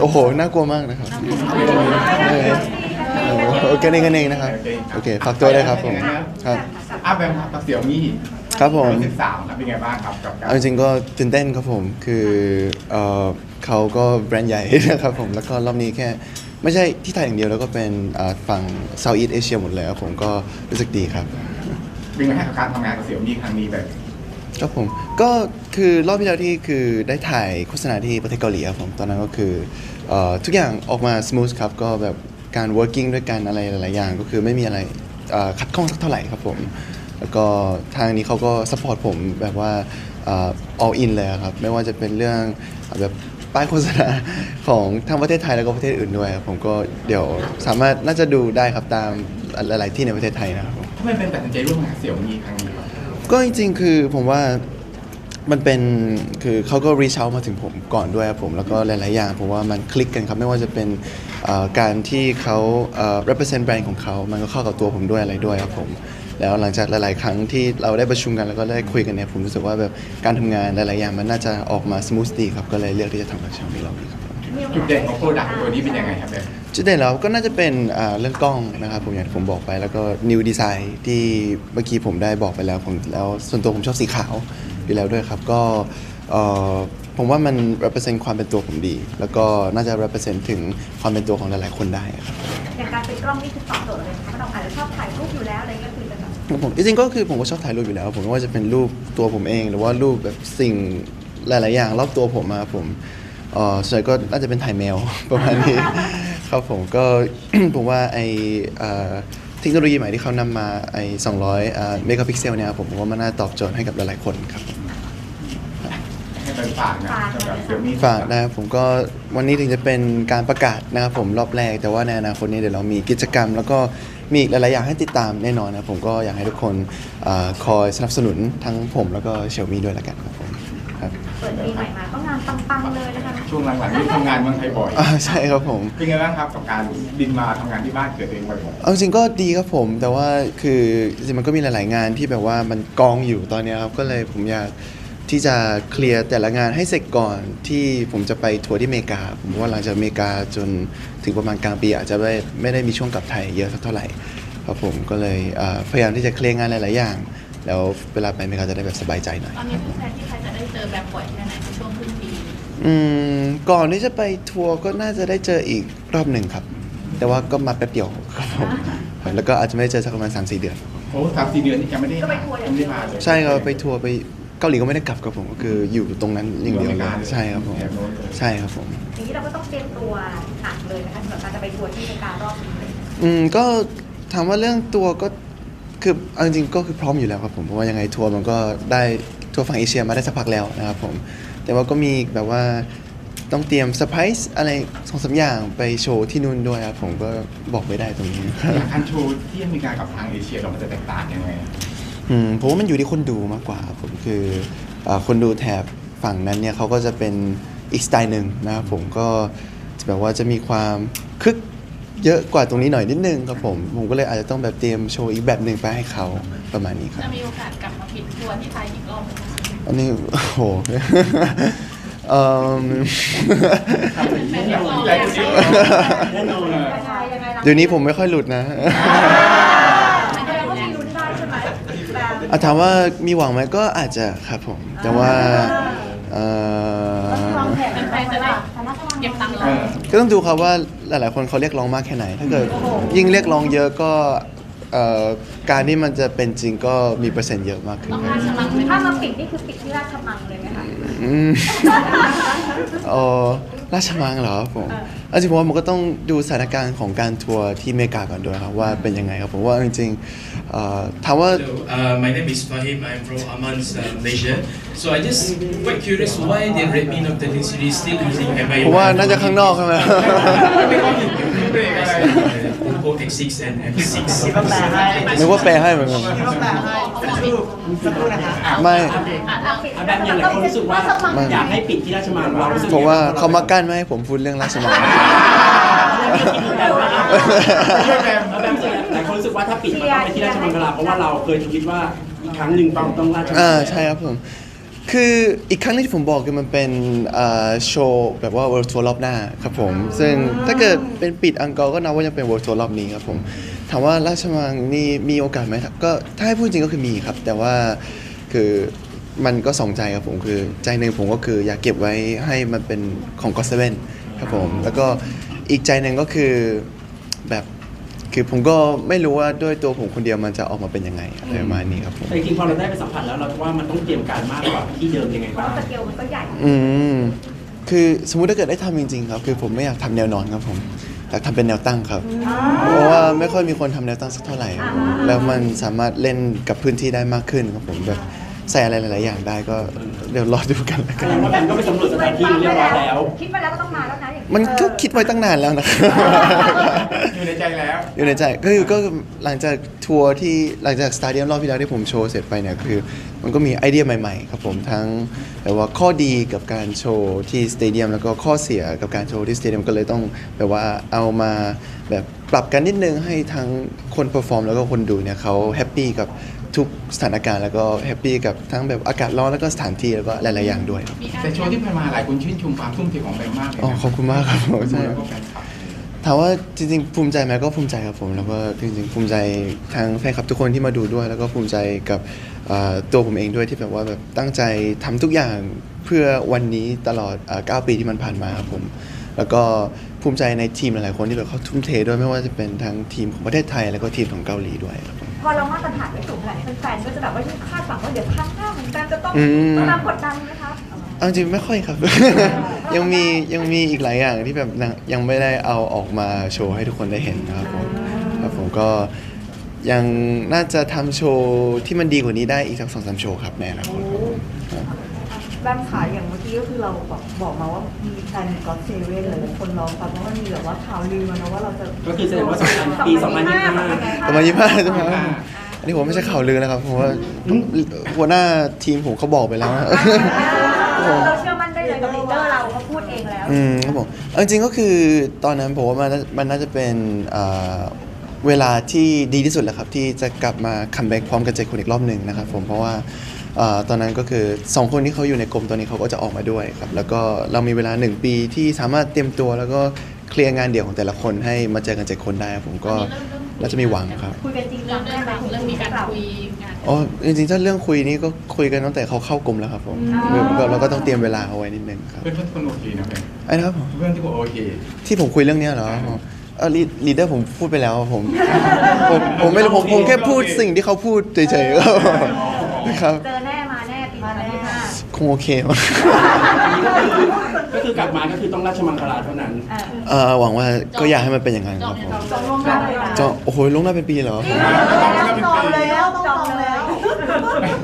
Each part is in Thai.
โอ้โห น่ากลัวมากนะครับเออเออโอเคนี่กันเองนะครับ โอเคฝากตัวด้วยครับผม ครับ อาแบมครับกับเสี่ยวมี่ครับผม สิบสามครับเป็นไงบ้างครับกับการเอาจริงๆก็ตื่นเต้นครับผมคือเอ่อเขาก็แบรนด์ใหญ่ นะครับผมแล้วก็รอบนี้แค่ ไม่ใช่ที่ไทยอย่างเดียวแล้วก็เป็นอ่าฝั่ง Southeast Asia หมดเลยครับผมก็รู้สึกดีครับ เป็นไงบ้างกับการทำงานกับเสี่ยวมี่ครั้งนี้แบบ ครับผมก็ คือรอบที่แล้วที่คือได้ถ่ายโฆษณาที่ประเทศเกาหลีครับผมตอนนั้นก็คือเอ่อทุกอย่างออกมา smooth ครับก็แบบการ working ด้วยกันอะไรหลายๆอย่าง ก็คือไม่มีอะไรเอ่อขัดข้องสักเท่าไหร่ครับผมแล้วก็ทางนี้เขาก็ support ผมแบบว่าเอ่อ all in เลยครับไม่ว่าจะเป็นเรื่องแบบป้ายโฆษณาของทั้งประเทศไทยแล้วก็ประเทศอื่นด้วยครับผมก็เดี๋ยวสามารถน่าจะดูได้ครับตามหลาย ๆ ที่ในประเทศไทยนะครับผมทำไมเป็นตัดสินใจร่วมงานกับเสี่ยวมี่ครั้งนี้ครับก็จริง ๆ คือผมว่า มันเป็นคือเขาก็รีเช้ามาถึงผมก่อนด้วยครับผมแล้วก็หลาย ๆ อย่างผมว่ามันคลิกกันครับไม่ว่าจะเป็นการที่เขา represent แบรนด์ของเขา มันก็เข้ากับตัวผมด้วยอะไรด้วยครับผมแล้วหลังจากหลาย ๆ ครั้งที่เราได้ประชุมกันแล้วก็ได้คุยกันเนี่ยผมรู้สึกว่าแบบการทำงานหลาย ๆ อย่างมันน่าจะออกมา smooth ดีครับก็เลยเลือกที่จะทำกับชาวนี้เราดีครับ จุดเด่นของโปรดักต์ตัวนี้เป็นยังไงครับแบมจุดเด่นแล้วก็น่าจะเป็นอ่าเรื่องกล้องนะครับผมอย่างที่ผมบอกไปแล้วก็ new design ที่เมื่อกี้ผมได้บอกไปแล้วผมแล้วส่วนตัวผมชอบสีขาวอยู่แล้วด้วยครับก็เอ่อผมว่ามัน represent ความเป็นตัวผมดี แล้วก็น่าจะ represent ถึงความเป็นตัวของหลายๆคนได้ครับอย่างการเป็นกล้องนี่คือตอบโจทย์เลยนะคะเราอาจจะชอบถ่ายรูปอยู่แล้วอะไรก็คือจะแบบครับผมจริงๆก็คือผมก็ชอบถ่ายรูปอยู่แล้ว ผมไม่ว่าจะเป็นรูปตัวผมเอง หรือว่ารูปแบบสิ่งหลาย ๆ อย่างรอบตัวผมมาผมเอ่อส่วนใหญ่ก็น่าจะเป็นถ่ายแมว ประมาณนี้ครับผมก็ ผมว่าไอเอ่อเทคโนโลยีใหม่ที่เขานำมาไอ200เมกะพิกเซลเนี่ยครับผมผมว่ามันน่าตอบโจทย์ให้กับหลายๆคนครับผมให้แบมฝากนะสำหรับเสี่ยวมี่ฝากนะครับผมก็วันนี้ถึงจะเป็นการประกาศนะครับผมรอบแรกแต่ว่าในอนาคตนี้เดี๋ยวเรามีกิจกรรม แล้วก็มีอีกหลายๆอย่างให้ติดตามแน่นอนนะครับผมก็อยากให้ทุกคนเออคอยสนับสนุนทั้งผมแล้วก็เชลมีด้วยละกันครับผมครับ เปิดปีใหม่มาก็งานปังๆเลยนะคะช่วงหลังๆนี่ทำงานเมืองไทยบ่อย อ่าใช่ครับผม เป็นไงบ้างครับกับการบินมาทำงานที่บ้านเกิดเองบ่อยเอาจริงๆก็ดีครับผม แต่ว่าคือจริงๆมันก็มีหลาย ๆ งานที่แบบว่ามันกองอยู่ตอนเนี้ยครับก็เลยผมอยากที่จะเคลียร์แต่ละงานให้เสร็จก่อนที่ผมจะไปทัวร์ที่อเมริกา ผมว่าหลังจากอเมริกาจนถึงประมาณกลางปีอาจจะไม่ไม่ได้มีช่วงกลับไทยเยอะสักเท่าไหร่ครับผมก็เลยเอ่อพยายามที่จะเคลียร์งานหลาย ๆ อย่าง แล้วเวลาไปอเมริกาจะได้แบบสบายใจหน่อย ตอนนี้ผู้แฟนที่ใครจะได้เจอแบบบ่อยแค่ไหนในช่วงครึ่งปีอืมก่อนที่จะไปทัวร์ก็น่าจะได้เจออีกรอบหนึ่งครับ แต่ว่าก็มาแป๊บเดียวครับผมแล้วก็อาจจะไม่ได้เจอสักประมาณ3 4 เดือนๆโอ้สามสี่เดือนนี่ยังไม่ได้มายังไม่ได้มาเลยใช่ครับไปทัวร์ไปเกาหลีก็ไม่ได้กลับครับผมก็คืออยู่ตรงนั้นอย่างเดียวเลยใช่ครับผมใช่ครับผม อย่างนี้เราก็ต้องเตรียมตัวหนักเลยนะคะสำหรับการจะไปทัวร์ที่อเมริการอบนี้เลยอืมก็ถามว่าเรื่องตัวก็คือเอาจริงๆก็คือพร้อมอยู่แล้วครับผมเพราะว่ายังไงทัวร์มันก็ได้ ทัวร์ฝั่งเอเชียมาได้สักพักแล้วนะครับผมแต่ว่าก็มีแบบว่าต้องเตรียมเซอร์ไพรส์อะไรสองสามอย่างไปโชว์ที่นู่นด้วยครับผมก็บอกไม่ได้ตรงนี้การโชว์ที่อเมริกากับทางเอเชียเรามันจะแตกต่างยังไงอืมผมว่ามันอยู่ที่คนดูมากกว่าครับผมคือเออคนดูแถบฝั่งนั้นเนี่ยเขาก็จะเป็นอีกสไตล์หนึ่งนะครับผมก็จะแบบว่าจะมีความคึกเยอะกว่าตรงนี้หน่อยนิดนึงครับผมผมก็เลยอาจจะต้องแบบเตรียมโชว์อีกแบบหนึ่งไปให้เขาประมาณนี้ครับ จะมีโอกาสกลับมาผิดทัวร์ที่ไทยอีกรอบไหมคะอันนี้โอ้โห เอิ่มแฟนๆรอหลายคนที่แน่นอนยังไงยังไงล่ะเดี๋ยวนี้ผมไม่ค่อยหลุดนะมันก็ยังมีลุ้นได้ใช่ไหมแบบอะถามว่ามีหวังไหมก็อาจจะครับผม แต่ว่าเอ่อวางแผนแฟนๆจะได้เก็บตังค์เอเราอก็ต้องดูครับว่าหลายๆ คนเขาเรียกร้องมากแค่ไหน ถ้าเกิดยิ่งเรียกร้องเยอะก็ เอ่อการที่มันจะเป็นจริงก็มีเปอร์เซ็นต์เยอะมากขึ้นต้องราชมังไหมถ้ามาปิดนี่คือปิดที่ราชมังเลยไหมคะอืมเอ๋อราชมังเหรอครับผมเอาจริงๆผมว่ามันก็ต้องดูสถานการณ์ของการทัวร์ที่อเมริกาก่อนด้วยครับว่าเป็นยังไงครับผมว่าจริงๆเอ่อถามว่า Hello, uh, my name is Fahim. I'm from Amman's uh, Malaysia. So I just quite curious why the Redmi Note 13 series still using MIUI. ผมว่าน่าจะข้างนอกใช่ไหม Oppo X6 and M6. นึ กว่าแปลให้เหมือนกันสักครู่สักครู่นะคะไม่อาแบบอย่างหลายคนรู้สึกว่าไม่ อยากให้ปิดที่ราชมังเรารู้สึกเพราะว่าเขามากั้นไม่ให้ผมพูดเรื่องราชมังอาแบบหลายคนรู้สึกว่าถ้าปิดมันต้องไปที่ราชมังคลาเพราะว่าเราเคยคิดว่าอีกครั้งหนึ่งต้องต้องราชมังอ่าใช่ครับผม คืออีกครั้งหนึงที่ผมบอกคือมันเป็นเอ่อโชว์แบบว่า World Tour รอบหน้าครับผม ซึ่งถ้าเกิดเป็นปิดอังกอร์ก็นับว่ายังเป็น World Tour รอบนี้ครับผมถามว่าราชมังนี่มีโอกาสไหมครับก็ถ้าให้พูดจริงก็คือมีครับ แต่ว่าคือมันก็สองใจครับผมคือใจหนึ่งผมก็คืออยากเก็บไว้ให้มันเป็นของก็เซเว่นครับผม แล้วก็อีกใจหนึ่งก็คือแบบ คือผมก็ไม่รู้ว่าด้วยตัวผมคนเดียวมันจะออกมาเป็นยังไงอะไรประมาณนี้ครับผมแต่จริงๆพอเราได้ไปสัมผัสแล้วเราว่ามันต้องเตรียมการมากกว่าที่เดิมยังไงเพบ้าราะงสเกลมันก็ใหญ่ อืมคือสมมุติถ้าเกิดได้ทำจริงๆครับ คือผมไม่อยากทำแนวนอนครับผมอยากทำเป็นแนวตั้งครับ เพราะว่าไม่ค่อยมีคนทำแนวตั้งสักเท่าไหร่ครับผมแล้วมันสามารถเล่นกับพื้นที่ได้มากขึ้นครับผมแบบ ใส่อะไรหลาย ๆ อย่างได้ก็เดี๋ยวรอดูกันแล้วแสกัน ดงว่าแบมก็ไปสำรวจสถานที่เรียบร้อยแล้ว คิดมาแล้วก็ต้องมาแล้วนะอย่างมันก็คิดไว้ตั้งนานแล้วนะครับอยู่ในใจแล้ว อยู่ในใจก็คือก็หลังจากทัวร์ที่หลังจากสตาเดียมรอบที่แล้วที่ผมโชว์เสร็จไปเนี่ยคือมันก็มีไอเดียใหม่ ๆ ครับผมทั้งแบบว่าข้อดีกับการโชว์ที่สเตเดียมแล้วก็ข้อเสียกับการโชว์ที่สเตเดียมก็เลยต้องแบบว่าเอามาแบบปรับกันนิดนึงให้ทั้งคนเปอร์ฟอร์มแล้วก็คนดูเนี่ยเขาแฮปปี้กับ ทุกสถานการณ์แล้วก็แฮปปี้กับทั้งแบบอากาศร้อนแล้วก็สถานที่แล้วก็หลายๆอย่างด้วยครับมีการแต่โชว์ที่ผ่านมาหลายคนชื่นชมความทุ่มเทของแบงค์มากเลยอ๋อนะขอบคุณมากครับผมใช่แล้วก็แฟนคลับถามว่าจริงๆภูมิใจไหมก็ภูมิใจครับผมแล้วก็จริงๆภูมิใจทั้งแฟนคลับทุกคนที่มาดูด้วย แล้วก็ภูมิใจกับเอ่อตัวผมเองด้วยที่แบบว่าแบบตั้งใจทำทุกอย่างเพื่อวันนี้ตลอดเอ่อ9ปีที่มันผ่านมาครับผมแล้วก็ภูมิใจในทีมหลายๆคนที่แบบเขาทุ่มเทด้วยไม่ว่าจะเป็นทั้งทีมของประเทศไทยแล้วก็ทีมของเกาหลีด้วยครับผมพ อเรามาตรฐานไม่สูงขนาดนี้แฟนๆก็จะแบบว่าคาดหวังว่าเดี๋ยวครั้งหน้าเหมือนกันจะต้องอืมตามกดดันไหมคะ เอาจริงไม่ค่อยครับ ยังมียังมีอีกหลายอย่างที่แบบยังยังไม่ได้เอาออกมาโชว์ให้ทุกคนได้เห็นนะครับผมครับผมก็ยังน่าจะทำโชว์ที่มันดีกว่านี้ได้อีกสักสองสามโชว์ครับในอนาคตครับ แบมขาอย่างเมื่อกี้ก็คือเราบอกบอกมาว่ามีแฟนก็เซเว่นเลยคนรอฟังเพราะว่ามีแบบว่าข่าวลือมานะว่าเราจะก็คือแสดงว่า2000ปี2025ประมาณยี่ห้าใช่ไหมครับอันนี้ผมไม่ใช่ข่าวลือนะครับเพราะว่าหัวหน้าทีมผมเขาบอกไปแล้วนะเราเชื่อมั่นได้เลยกับลีดเดอร์เราเขาพูดเองแล้วอืมครับผมเอาจริงๆก็คือตอนนั้นผมว่ามันน่ามันน่าจะเป็น เอ่อเวลาที่ดีที่สุดแหละครับที่จะกลับมาคัมแบ็กพร้อมกันเจ็ดคนอีกรอบหนึ่งนะครับผมเพราะว่าเอ่อตอนนั้นก็คือ 2 คนที่เขาอยู่ในกรมตอนนี้เขาก็จะออกมาด้วยครับแล้วก็เรามีเวลา 1 ปีที่สามารถเตรียมตัวแล้วก็เคลียร์งานเดี่ยวของแต่ละคนให้มาเจอกันเจ็ดคนได้ครับผมก็น่าจะมีหวังครับ คุยกันจริงจัเริ่งมได้เริ่มไหมเริ่มมีการคุยงานอ๋อจริงๆถ้าเรื่องคุยนี่ก็คุยกันตั้งแต่เขาเข้ากรมแล้วครับผมก็เราก็ต้องเตรียมเวลาเอาไว้นิดนึงครับเพื่อนๆทุกคนโอเคนะแบงค์ไอ้นะครับผมเพื่อนที่ผมโอเคที่ผมคุยเรื่องเนี้ยเหรอ เออลีดเดอร์ผมพูดไปแล้วอะผมผมผมไม่รู้ผมผมแค่พูดสิ่งที่เขาพูดเฉยๆครับ เจอแน่มาแน่ปีมาแน่คงโอเคมั้งก็คือกลับมาก็คือต้องราชมังคลาเท่านั้นเออหวังว่าก็อยากให้มันเป็นอย่างนั้นครับผมจองล่วงหน้าเลยนะจะโอ้โหลงหน้าเป็นปีเหรอจองแล้วต้องจองแล้ว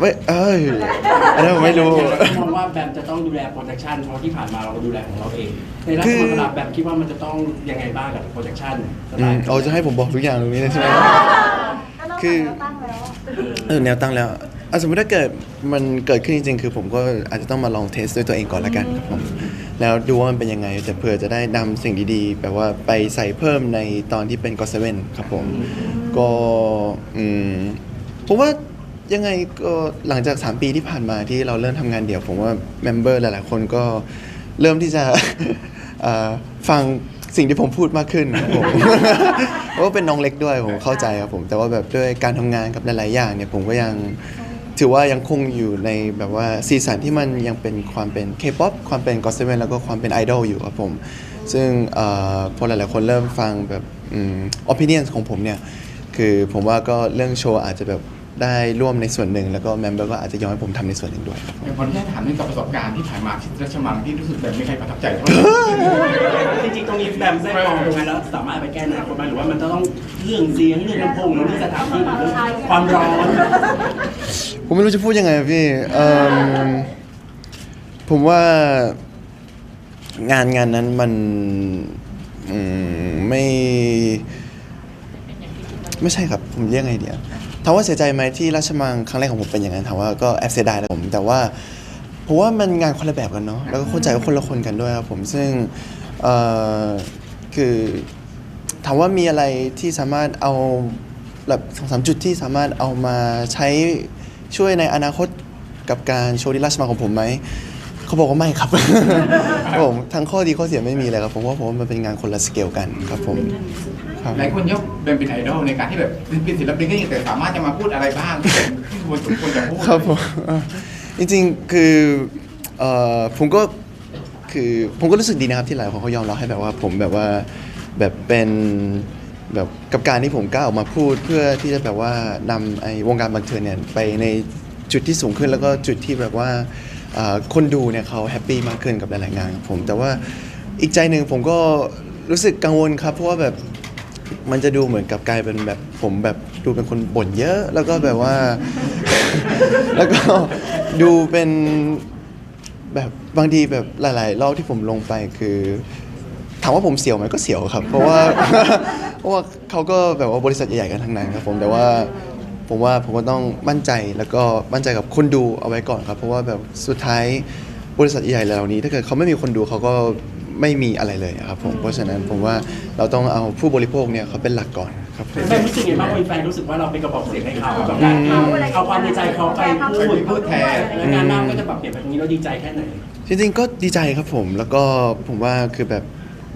ไม่เอ้ยอันนั้นผมไม่รู้ มองว่าแบมจะต้องดูแลโปรเจคชันเพราะที่ผ่านมาเราก็ดูแลของเราเอง ในราชมังคลาแบมคิดว่ามันจะต้องยังไงบ้างกับโปรเจคชันสอืไตมล์เอาจะให้ผมบอกทุกอย่างตรงนี้เลยใช่ไหม คือ ตั้งแล้วเออแนวตั้งแล้วเอาสมมติถ้าเกิดมันเกิดขึ้นจริงๆ คือผมก็อาจจะต้องมาลองเทสด้วยตัวเองก่อนละกันครับผมแล้วดูว่ามันเป็นยังไงแต่เผื่อจะได้นำสิ่งดีๆ แบบว่าไปใส่เพิ่มในตอนที่เป็นก็เซเว่นครับผม ก็อืมผมว่า ยังไงก็หลังจาก 3 ปีที่ผ่านมาที่เราเริ่มทำงานเดี่ยว ผมว่าเมมเบอร์หลายๆคนก็เริ่มที่จะ เอ่อฟังสิ่งที่ผมพูดมากขึ้นครับผม เพราะว่าเป็นน้องเล็กด้วยผมเข้าใจครับผม แต่ว่าแบบด้วยการทำงานกับหลาย ๆ อย่างเนี่ยผมก็ยังถือว่ายังคงอยู่ในแบบว่าซีสันที่มันยังเป็นความเป็น K-POP ความเป็นก็ o เ e เว่นแล้วก็ความเป็นไอดอลอยู่ครับผม ซึ่งเอ่อพอหลาย ๆ คนเริ่มฟังแบบอืม opinion ของผมเนี่ย คือผมว่าก็เรื่องโชว์อาจจะแบบ ได้ร่วมในส่วนหนึ่ง แล้วก็แมมเบอร์ก็อาจจะยอมให้ผมทำในส่วนหนึ่งด้วยครับเดี๋ยวขออนุญาตถามเรื่องกับประสบการณ์ที่ผ่านมาที่ราชมังที่รู้สึกแบบไม่ใครประทับใจเท่าไหร่ จริงๆ ตรงนี้แบมได้มองตรงนั้นแล้วสามารถไปแก้ในอนาคตไหมหรือว่ามันจะต้องเรื่องเสียงเรื่องลำโพงหรือเรื่องสถานที่หรือเรื่องความร้อนผมไม่รู้จะพูดยังไงอะพี่เอิ่มผมว่างานงานนั้นมันอืมไม่ ไม่ใช่ครับ ผมเรียกไงเดียว ถามว่าเสียใจไหมที่ราชมังครั้งแรกของผมเป็นอย่างนั้นถามว่าก็แอบเสียดายนะผม แต่ว่าผมว่ามันงานคนละแบบกันเนาะแล้วก็เข้าใจว่าคนละคนกันด้วยครับผมซึ่งเอ่อคือถามว่ามีอะไรที่สามารถเอาแบบสองสามจุดที่สามารถเอามาใช้ช่วยในอนาคตกับการโชว์ที่ราชมังของผมไหมเขาบอกว่าไม่ครับ ผมทั้งข้อดีข้อเสียไม่มีเลยครับผมว่าผมว่ามันเป็นงานคนละสเกลกันครับผมครับ หลายคนยกเบนเป็นไอดอลในการที่แบบเป็นศิลปินก็ยังแต่สามารถจะมาพูดอะไรบ้างที่เป็นที่ควรสมควรจะพูดครับผมเอ่อจริงๆคือเอ่อผมก็คือผมก็รู้สึกดีนะครับที่หลายคนเขายอมรับให้แบบว่าผมแบบว่าแบบเป็นแบบกับการที่ผมกล้าออกมาพูดเพื่อที่จะแบบว่านำไอ้วงการบันเทิงเนี่ยไปในจุดที่สูงขึ้นแล้วก็จุดที่แบบว่าเอ่อคนดูเนี่ยเขาแฮปปี้มากขึ้นกับหลายๆงานของผมแต่ว่าอีกใจหนึ่งผมก็รู้สึกกังวลครับเพราะว่าแบบ มันจะดูเหมือนกับกลายเป็นแบบผมแบบดูเป็นคนบ่นเยอะ แล้วก็แบบว่า แล้วก็ดูเป็นแบบบางทีแบบหลาย ๆ รอบที่ผมลงไปคือถามว่าผมเสียวไหมก็เสียวครับ เพราะว่า เพราะว่าเขาก็แบบว่าบริษัทใหญ่ๆกันทั้งนั้นครับผมแต่ว่าผมว่าผมก็ต้องมั่นใจแล้วก็มั่นใจกับคนดูเอาไว้ก่อนครับ เพราะว่าแบบสุดท้ายบริษัทใหญ่ๆเหล่านี้ ถ้าเกิดเขาไม่มีคนดูเขาก็ ไม่มีอะไรเลยครับผมเพราะฉะนั้นผมว่าเราต้องเอาผู้บริโภคเนี่ยเขาเป็นหลักก่อนครับผม แฟนรู้สึกยังไงบ้างวันแฟนรู้สึกว่าเราเป็นกระบอกเสียงให้เขากับการที่เอาความในใจเขาไปพูดพูดแทนและงานหน้าก็จะปรับเปลี่ยนแบบนี้เราดีใจแค่ไหน จริงๆก็ดีใจครับผมแล้วก็ผมว่าคือแบบ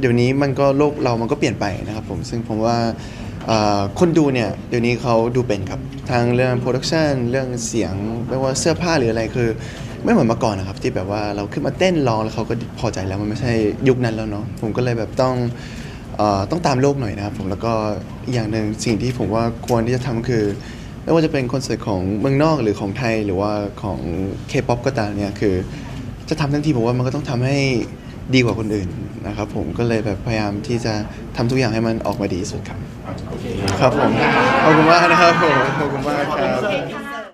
เดี๋ยวนี้มันก็โลกเรามันก็เปลี่ยนไปนะครับผมซึ่งผมว่าอ่าคนดูเนี่ยเดี๋ยวนี้เขาดูเป็นครับทั้งเรื่องโปรดักชันเรื่องเสียงไม่ว่าเสื้อผ้าหรืออะไรคือ ไม่เหมือนเมื่อก่อนนะครับที่แบบว่าเราขึ้นมาเต้นร้องแล้วเขาก็พอใจแล้วมันไม่ใช่ยุคนั้นแล้วเนาะผมก็เลยแบบต้องเอ่อต้องตามโลกหน่อยนะครับผมแล้วก็อีกอย่างหนึ่งสิ่งที่ผมว่าควรที่จะทำคือไม่ว่าจะเป็นคอนเสิร์ตของเมืองนอกหรือของไทยหรือว่าของ K-POP ก็ตามเนี่ยคือ จะทำทั้งทีผมว่ามันก็ต้องทำให้ดีกว่าคนอื่นนะครับผมก็เลยแบบพยายามที่จะทำทุกอย่างให้มันออกมาดีที่สุดครับโอเคครับผมขอบคุณมากนะครับผมขอบคุณมากครับ ค่ะ